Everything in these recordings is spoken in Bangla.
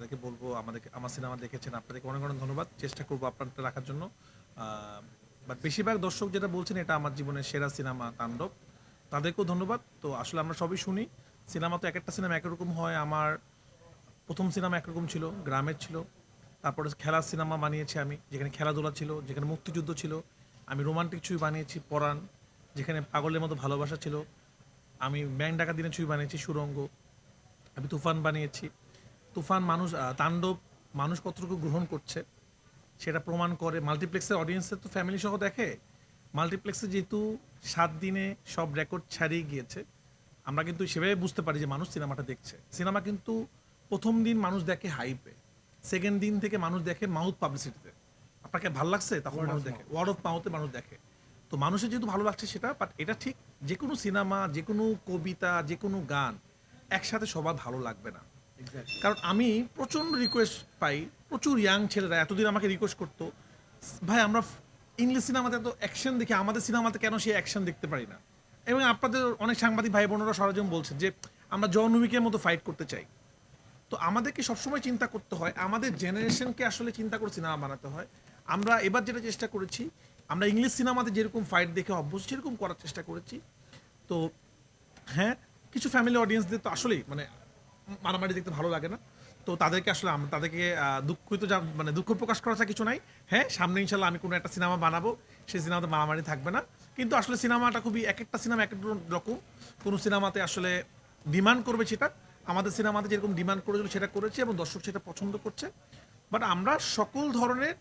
তাদেরকে বলব, আমাদেরকে, আমার সিনেমা দেখেছেন, আপনাদেরকে অনেক অনেক ধন্যবাদ। চেষ্টা করব আপনারটা রাখার জন্য। বাট বেশিরভাগ দর্শক যেটা বলছেন, এটা আমার জীবনের সেরা সিনেমা তাণ্ডব। তাদেরকেও ধন্যবাদ। তো আসলে আমরা সবই শুনি, সিনেমা তো এক একটা সিনেমা একরকম হয়। আমার প্রথম সিনেমা একরকম ছিল, গ্রামের ছিল। তারপরে খেলার সিনেমা বানিয়েছি আমি, যেখানে খেলাধুলা ছিল, যেখানে মুক্তিযুদ্ধ ছিল। আমি রোমান্টিক ছবি বানিয়েছি, পরাণ, যেখানে পাগলের মতো ভালোবাসা ছিল। আমি ব্যাংক ডাকা দিনের ছবি বানিয়েছি, সুরঙ্গ। আমি তুফান বানিয়েছি। তুফান মানুষ তাণ্ডব মানুষ কতটুকু গ্রহণ করছে। সেটা প্রমাণ করে মাল্টিপ্লেক্সের অডিয়েন্সের তো ফ্যামিলি সহ দেখে। মাল্টিপ্লেক্সে যেহেতু সাত দিনে সব রেকর্ড ছাড়িয়ে গিয়েছে আমরা কিন্তু সেভাবে বুঝতে পারি যে মানুষ সিনেমাটা দেখছে। সিনেমা কিন্তু প্রথম দিন মানুষ দেখে হাইপে সেকেন্ড দিন থেকে মানুষ দেখে মাউথ পাবলিসিটিতে আপনাকে ভালো লাগছে? তখন মানুষ দেখে। ওয়ার্ড অফ মাউথে মানুষ দেখে। তো মানুষের যেহেতু ভালো লাগছে সেটা বাট এটা ঠিক যে কোনো সিনেমা যে কোনো কবিতা যে কোনো গান একসাথে সবার ভালো লাগবে না। কারণ আমি প্রচণ্ড রিকোয়েস্ট পাই, প্রচুর ইয়াং ছেলেরা এতদিন আমাকে রিকোয়েস্ট করতো, ভাই, আমরা ইংলিশ সিনেমাতে এত অ্যাকশন দেখি, আমাদের সিনেমাতে কেন সেই অ্যাকশন দেখতে পারি না? এবং আপনাদের অনেক সাংবাদিক ভাই বোনেরা সরঞ্জাম বলছেন যে, আমরা জন উইকের মতো ফাইট করতে চাই। তো আমাদেরকে সবসময় চিন্তা করতে হয়, আমাদের জেনারেশনকে আসলে চিন্তা করে সিনেমা বানাতে হয়। আমরা এবার যেটা চেষ্টা করেছি, আমরা ইংলিশ সিনেমাতে যেরকম ফাইট দেখে অভ্যস্ত, সেরকম করার চেষ্টা করেছি। তো হ্যাঁ কিছু ফ্যামিলি অডিয়েন্সদের তো আসলেই মানে মারামারি দেখতে ভালো লাগে না। তো তাদেরকে আসলে তাদেরকে দুঃখিত মানে দুঃখ প্রকাশ করা কিছু নাই। হ্যাঁ সামনে ইনশাল্লাহ আমি কোনো একটা সিনেমা বানাবো সেই সিনেমাতে মারামারি থাকবে না। কিন্তু আসলে সিনেমাটা খুবই এক একটা সিনেমা এক এক রকম। কোনো সিনেমাতে আসলে ডিমান্ড করবে সেটা। আমাদের সিনেমাতে যেরকম ডিমান্ড করেছিল সেটা করেছে এবং দর্শক সেটা পছন্দ করছে। বাট আমরা সকল ধরনের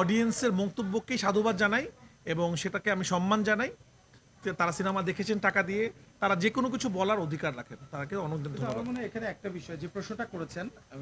অডিয়েন্সের মন্তব্যকেই সাধুবাদ জানাই এবং সেটাকে আমি সম্মান জানাই। তারা সিনেমা দেখেছেন টাকা দিয়ে তারা যে কোনো কিছু বলার অধিকার রাখেন। তাকে অনেক ধন্যবাদ। মনে এখানে একটা বিষয় যে প্রশ্নটা করেছেন